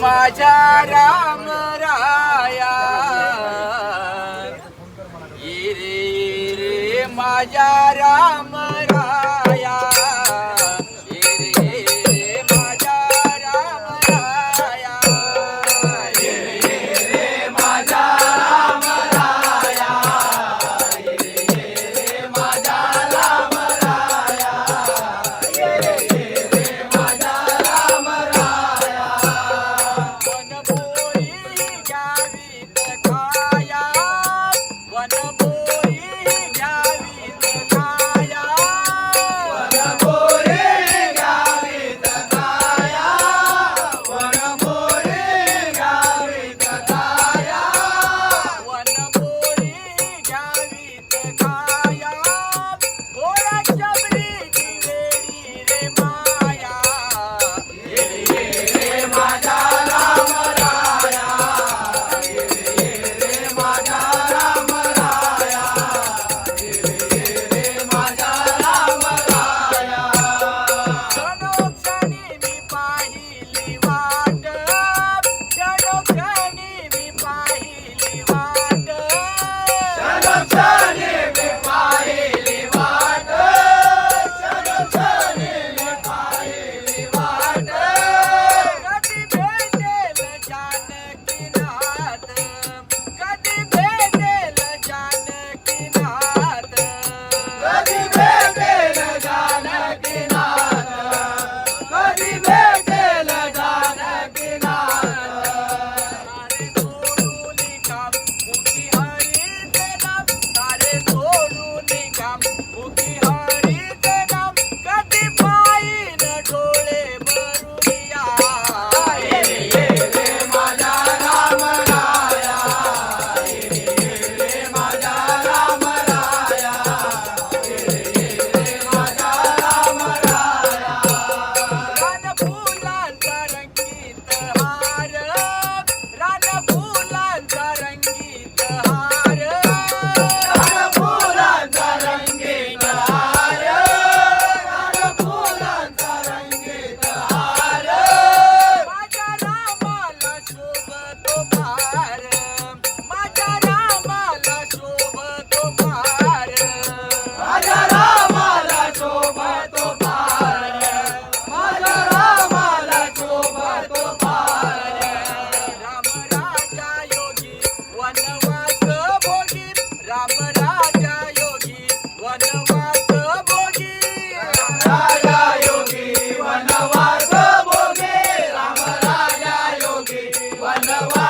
माझ्या राम राया. ये रे माझ्या राम வல்லவா